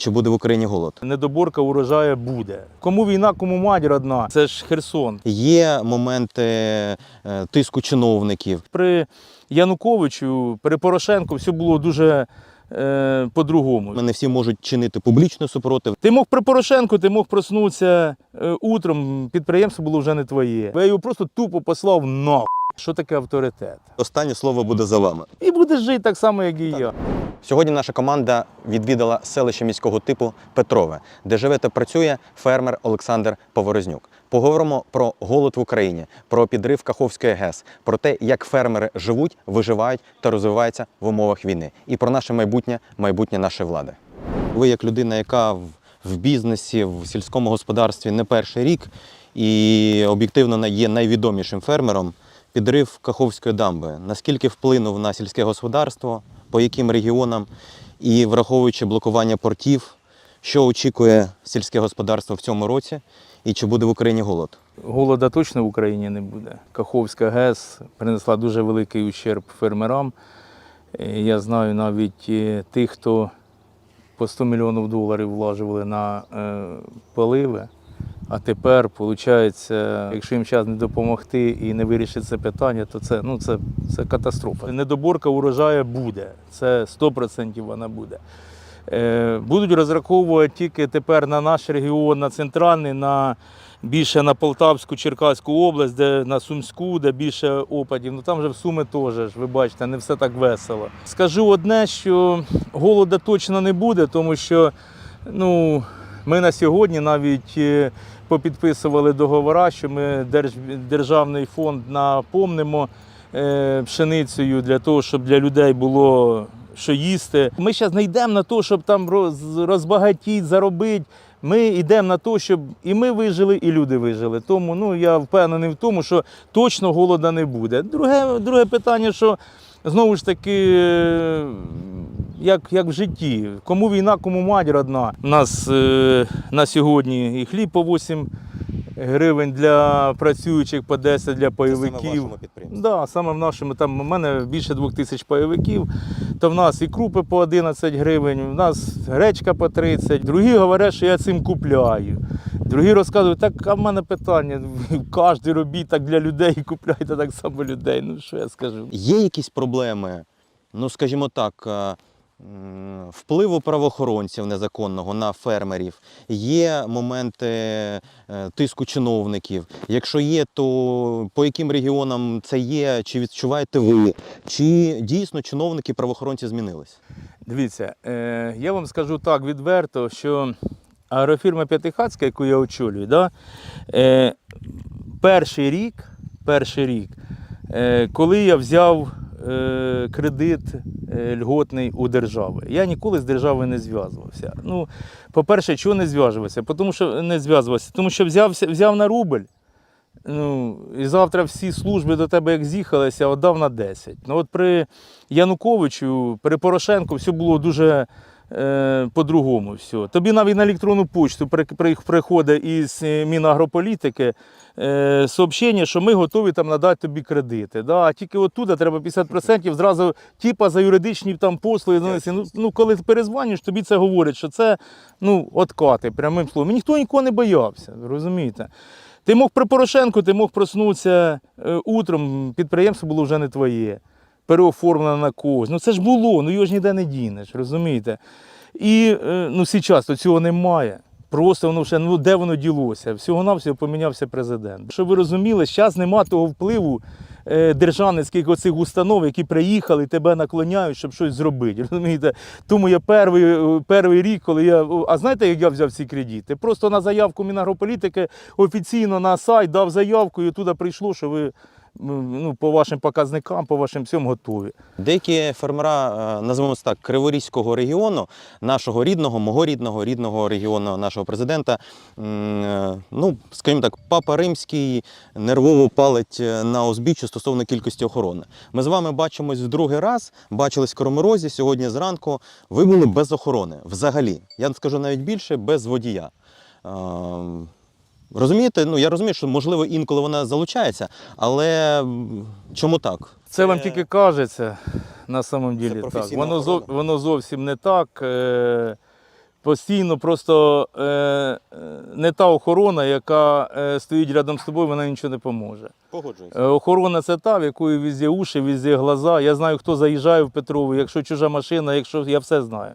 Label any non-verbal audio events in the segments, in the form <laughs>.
Чи буде в Україні голод? Недоборка урожаю буде. Кому війна, кому мать родна. Це ж Херсон. Є моменти е, тиску чиновників. При Януковичу, при Порошенку все було дуже е, по-другому. Не всі можуть чинити публічний супротив. Ти мог при Порошенку, ти мог проснутися е, утром, підприємство було вже не твоє. Я його просто тупо послав на. Що таке авторитет? Останнє слово буде за вами. І будеш жити так само, як і я. Сьогодні наша команда відвідала селище міського типу Петрове, де живе та працює фермер Олександр Поворознюк. Поговоримо про голод в Україні, про підрив Каховської ГЕС, про те, як фермери живуть, виживають та розвиваються в умовах війни, і про наше майбутнє, майбутнє нашої влади. Ви, як людина, яка в, бізнесі, в сільському господарстві не перший рік і об'єктивно є найвідомішим фермером, підрив Каховської дамби. Наскільки вплинув на сільське господарство, по яким регіонам, і враховуючи блокування портів, що очікує сільське господарство в цьому році, і чи буде в Україні голод? Голода точно в Україні не буде. Каховська ГЕС принесла дуже великий ущерб фермерам. Е, Я знаю навіть е, тих, хто по 100 мільйонів доларів влажували на е, поливи. А тепер, виходить, якщо їм зараз не допомогти і не вирішити це питання, то це, ну, це, це катастрофа. Недоборка урожаю буде. Це 100% вона буде. Е, Будуть розраховувати тільки тепер на наш регіон, на центральний, на більше на Полтавську, Черкаську область, де на Сумську, де більше опадів. Ну там вже в Суми теж, ви бачите, не все так весело. Скажу одне, що голода точно не буде, тому що ну, ми на сьогодні навіть е, попідписували договори, що ми державний фонд наповнимо е, пшеницею для того, щоб для людей було що їсти. Ми зараз не йдемо на те, щоб там роз, розбагатіти, заробити. Ми йдемо на те, щоб і ми вижили, і люди вижили. Тому ну, я впевнений в тому, що точно голода не буде. Друге, друге питання, що знову ж таки, е, як, як в житті, кому війна, кому мать родна. У нас е, на сьогодні і хліб по 8 гривень для працюючих, по 10 для пайовиків. Да, саме в нашому, там у мене більше двох тисяч пайовиків, то в нас і крупи по 11 гривень, в нас гречка по 30. Другі говорять, що я цим купляю. Другі розказують, так а в мене питання, <laughs> кожен робіть так для людей і <laughs> купляйте так само людей. Ну що я скажу? Є якісь проблеми, ну скажімо так, впливу правоохоронців незаконного на фермерів, є моменти е, тиску чиновників. Якщо є, то по яким регіонам це є, чи відчуваєте ви? Чи дійсно чиновники правоохоронці змінились? Дивіться, е, я вам скажу так відверто, що аерофірма П'ятихатська, яку я очолюю, да, е, перший рік, перший рік, е, коли я взяв е, кредит е, льготний у держави, я ніколи з державою не зв'язувався. Ну, по-перше, чого не зв'язувався? Тому що не зв'язувався, тому що взявся, взяв на рубль. Ну, і завтра всі служби до тебе як з'їхалися, віддав на 10. Ну от при Януковичу, при Порошенку все було дуже е, по-другому. Все. Тобі навіть на електронну почту при, при, приходить із е, Мінагрополітики е, сообщення, що ми готові там надати тобі кредити. Да? А тільки оттуда треба 50% зразу, типа за юридичні там послуги. Ну, ну, коли ти перезвониш, тобі це говорять, що це ну, откати, прямим словом. І ніхто нікого не боявся, розумієте? Ти мог при Порошенку, ти мог проснутися е, утром, підприємство було вже не твоє, переоформлено на когось. Ну це ж було, ну його ж ніде не дінеш, розумієте? І е, ну, зараз цього немає. Просто воно вже, ну де воно ділося? Всього-навсього помінявся президент. Щоб ви розуміли, зараз нема того впливу е, державницьких оцих установ, які приїхали, тебе наклоняють, щоб щось зробити. <laughs> Розумієте? Тому я перший, е, перший рік, коли я. А знаєте, як я взяв ці кредити? Просто на заявку Мінагрополітики офіційно на сайт дав заявку, і туди прийшло, що ви ну, по вашим показникам, по вашим всім готові. Деякі фермера, е, називаємо так, Криворізького регіону, нашого рідного, мого рідного, рідного регіону нашого президента, е, ну, скажімо так, папа римський нервово палить е, на узбіччя стосовно кількості охорони. Ми з вами бачимось в другий раз, бачились в Кроморозі сьогодні зранку. Ви були без охорони взагалі. Я скажу навіть більше, без водія. Розумієте, ну я розумію, що можливо інколи вона залучається, але чому так? Це вам тільки кажеться на самом ділі так. Воно, зо, охорона. воно зовсім не так. Е, Постійно просто е, е, не та охорона, яка е, стоїть рядом з тобою, вона нічого не поможе. Погоджуюся. Е, Охорона це та, в якої везде уші, везде глаза. Я знаю, хто заїжджає в Петрову, якщо чужа машина, якщо я все знаю.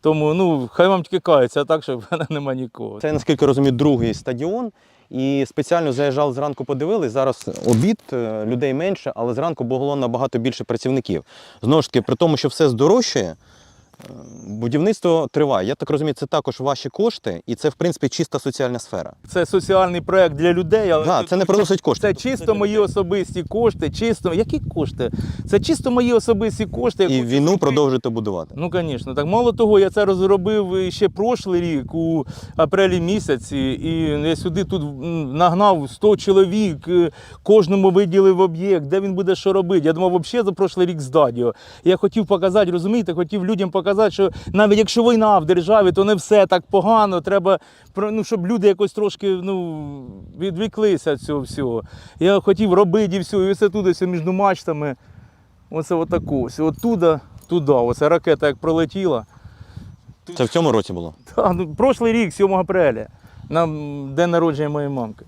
Тому ну, хай вам тільки кається, а так, що в мене нема нікого. Це, наскільки розумію, другий стадіон. І спеціально заїжджав зранку, подивились. Зараз обід, е, людей менше, але зранку було набагато більше працівників. Знову ж таки, при тому, що все здорожчає, будівництво триває. Я так розумію, це також ваші кошти, і це, в принципі, чиста соціальна сфера. Це соціальний проект для людей, але Да, це не приносить кошти. Це чисто мої особисті кошти, чисто. Які кошти? Це чисто мої особисті кошти. І війну продовжуєте будувати. Ну, звісно, так мало того, я це розробив ще прошлий рік у апрелі місяці, і я сюди тут нагнав 100 чоловік, е, кожному виділив об'єкт, де він буде що робити. Я думав, взагалі за прошлий рік здадіо. Я хотів показати, розумієте, хотів людям показати, що навіть якщо війна в державі, то не все так погано. Треба ну, щоб люди якось трошки ну, відвіклися від цього всього. Я хотів робити і все, і все туди, все між мачтами. Оце отаку. Ось оттуда, туди. Оце ракета як пролетіла. Це в цьому році було. Та, ну, прошлий рік, 7 апреля, на день народження моєї мамки.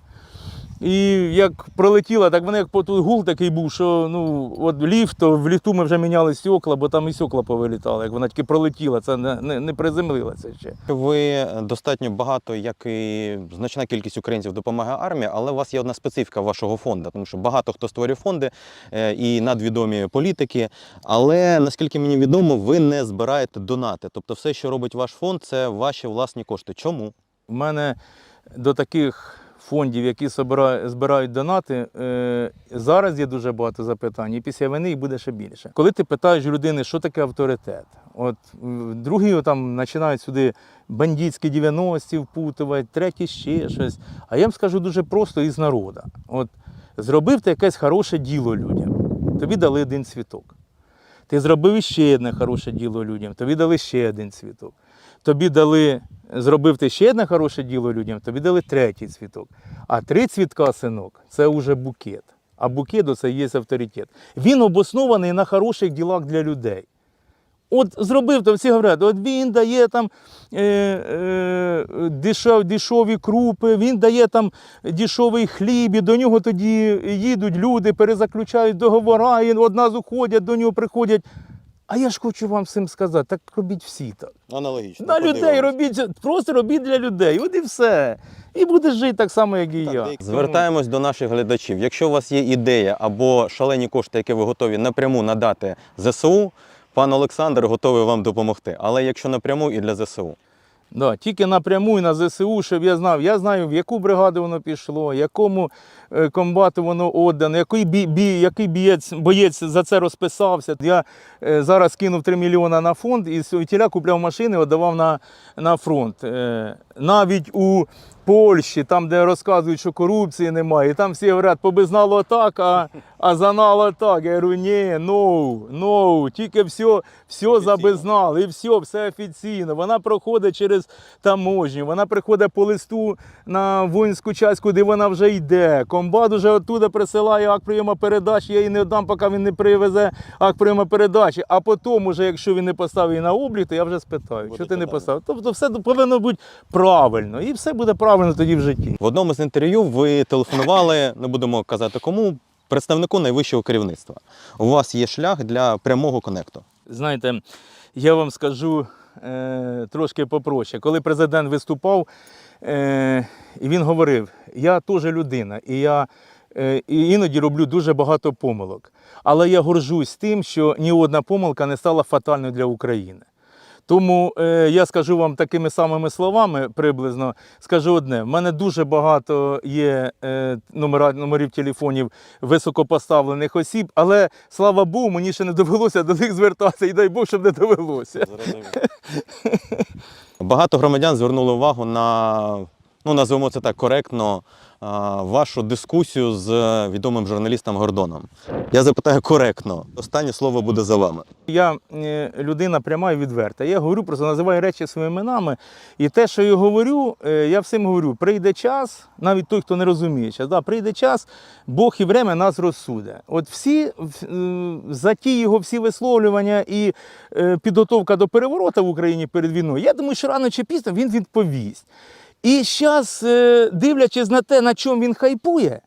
І як пролетіла, так вони як по тут гул такий був, що ну, от ліфт, то в ліфту ми вже міняли стекла, бо там і стекла повилітали. Як вона тільки пролетіла, це не, не, не приземлилося ще. Ви достатньо багато, як і значна кількість українців допомагає армії, але у вас є одна специфіка вашого фонду, тому що багато хто створює фонди е, і надвідомі політики. Але наскільки мені відомо, ви не збираєте донати. Тобто, все, що робить ваш фонд, це ваші власні кошти. Чому? У мене до таких фондів, які збирають донати, е, зараз є дуже багато запитань, і після війни їх буде ще більше. Коли ти питаєш людини, що таке авторитет, от другі там починають сюди бандитські 90-ті впутувати, треті ще щось. А я вам скажу дуже просто із народу. От зробив ти якесь хороше діло людям, тобі дали один цвіток. Ти зробив іще одне хороше діло людям, тобі дали ще один цвіток. Тобі дали, зробив ти ще одне хороше діло людям, тобі дали третій цвіток. А три цвітка, синок, це вже букет. А букет це є авторитет. Він обоснований на хороших ділах для людей. От зробив, то всі говорять, от він дає там е, е, дешев, дешеві крупи, він дає там дешевий хліб, і до нього тоді їдуть люди, перезаключають договори, і одразу ходять, до нього приходять. А я ж хочу вам всім сказати, так робіть всі так. Аналогічно. На людей робіть, просто робіть для людей, от і все. І будеш жити так само, як і я. Звертаємось до наших глядачів. Якщо у вас є ідея або шалені кошти, які ви готові напряму надати ЗСУ, пан Олександр готовий вам допомогти. Але якщо напряму і для ЗСУ. Да, тільки напряму і на ЗСУ, щоб я знав. Я знаю, в яку бригаду воно пішло, якому е, комбату воно віддано, який, бі, бі, який бієць, боєць за це розписався. Я е, зараз кинув 3 мільйони на фонд і тіля купляв машини, віддавав на, на фронт. Е, навіть у Польщі, там, де розказують, що корупції немає, і там всі говорять, побизнало так, а, а занало так. Я говорю, ні, no, no, тільки все, все забизнало, і все, все офіційно. Вона проходить через таможню, вона приходить по листу на воїнську часть, куди вона вже йде. Комбат уже оттуда присилає акт прийому передачі, я їй не дам, поки він не привезе акт прийому передачі. А потім, уже, якщо він не поставив її на облік, то я вже спитаю, Буде що ти не поставив. Тобто все повинно бути правильно, і все буде правильно тоді в житті. В одному з інтерв'ю ви телефонували, не будемо казати кому, представнику найвищого керівництва. У вас є шлях для прямого конекту. Знаєте, я вам скажу е, трошки попроще. Коли президент виступав, е, він говорив: я теж людина, і я е, і іноді роблю дуже багато помилок. Але я горжусь тим, що ні одна помилка не стала фатальною для України. Тому е, я скажу вам такими самими словами приблизно. Скажу одне: в мене дуже багато є е, номера, номерів телефонів високопоставлених осіб, але слава Богу, мені ще не довелося до них звертатися, і дай Бог, щоб не довелося. Багато громадян звернули увагу на ну назвемо це так коректно, вашу дискусію з е, відомим журналістом Гордоном. Я запитаю коректно. Останнє слово буде за вами. Я е, людина пряма і відверта. Я говорю, просто називаю речі своїми іменами. І те, що я говорю, е, я всім говорю: прийде час, навіть той, хто не розуміє, час, да, прийде час, Бог і время нас розсуде. От всі за ті його всі висловлювання і підготовка до перевороту в Україні перед війною, я думаю, що рано чи пізно він відповість. І зараз, дивлячись на те, на чому він хайпує,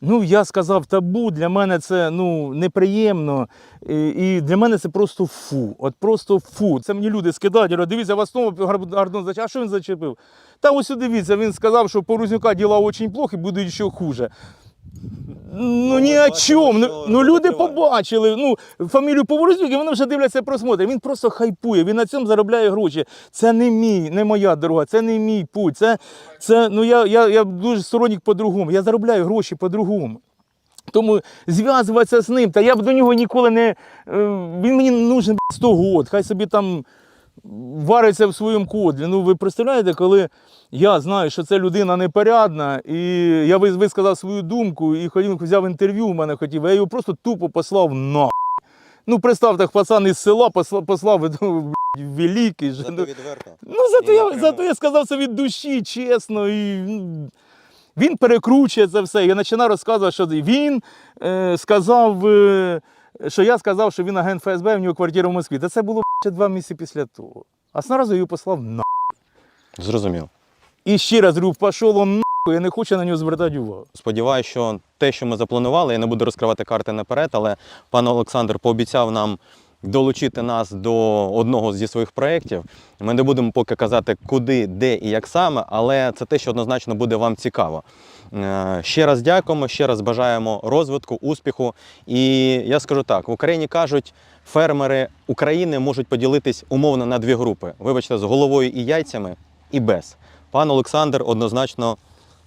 Ну, я сказав табу, для мене це ну, неприємно. І, для мене це просто фу. От просто фу. Це мені люди скидають, говорять, дивіться, вас знову Гордон зачепив. А що він зачепив? Та ось дивіться, він сказав, що по Рузнюка діла дуже плохо і будуть ще хуже. Ну ні о чому. Ну, ну люди побачили. Ну, фамілію Поворознюк, і вони вже дивляться просмотри. Він просто хайпує, він на цьому заробляє гроші. Це не мій, не моя дорога, це не мій путь. Це, це ну я, я, я дуже сторонник по-другому. Я заробляю гроші по-другому. Тому зв'язуватися з ним, та я б до нього ніколи не. е, Він мені нужен 100 год, хай собі там вариться в своєму кодлі. Ну, ви представляєте, коли я знаю, що це людина непорядна, і я вис- висказав свою думку, і хотів, взяв інтерв'ю у мене хотів, я його просто тупо послав на. Ну, представте, пацан із села послав, послав ну, великий. же, ну, відверто. Ну, зато я, зато я сказав це від душі, чесно. І, ну, він перекручує це все. Я починаю розказувати, що він е, сказав, е, що я сказав, що він агент ФСБ, в нього квартира в Москві. Та це було ще два місяці після того. А зразу його послав на. Зрозумів. І ще раз говорю, пішов он нахуй, я не хочу на нього звертати увагу. Сподіваюся, що те, що ми запланували, я не буду розкривати карти наперед, але пан Олександр пообіцяв нам долучити нас до одного зі своїх проєктів. Ми не будемо поки казати, куди, де і як саме, але це те, що однозначно буде вам цікаво. Е, Ще раз дякуємо, ще раз бажаємо розвитку, успіху. І я скажу так: в Україні кажуть, фермери України можуть поділитись умовно на дві групи: вибачте, з головою і яйцями, і без. Пан Олександр однозначно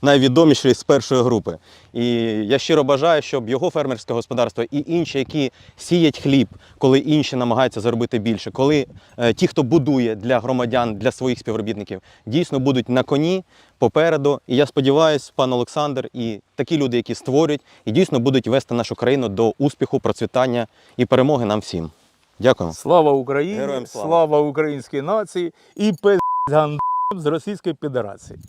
найвідоміший з першої групи. І я щиро бажаю, щоб його фермерське господарство і інші, які сіять хліб, коли інші намагаються заробити більше, коли е, ті, хто будує для громадян, для своїх співробітників, дійсно будуть на коні попереду. І я сподіваюся, пан Олександр і такі люди, які створюють, і дійсно будуть вести нашу країну до успіху, процвітання і перемоги нам всім. Дякую. Слава Україні! Героям слава! слава українській нації і пиздам з Російської Федерації.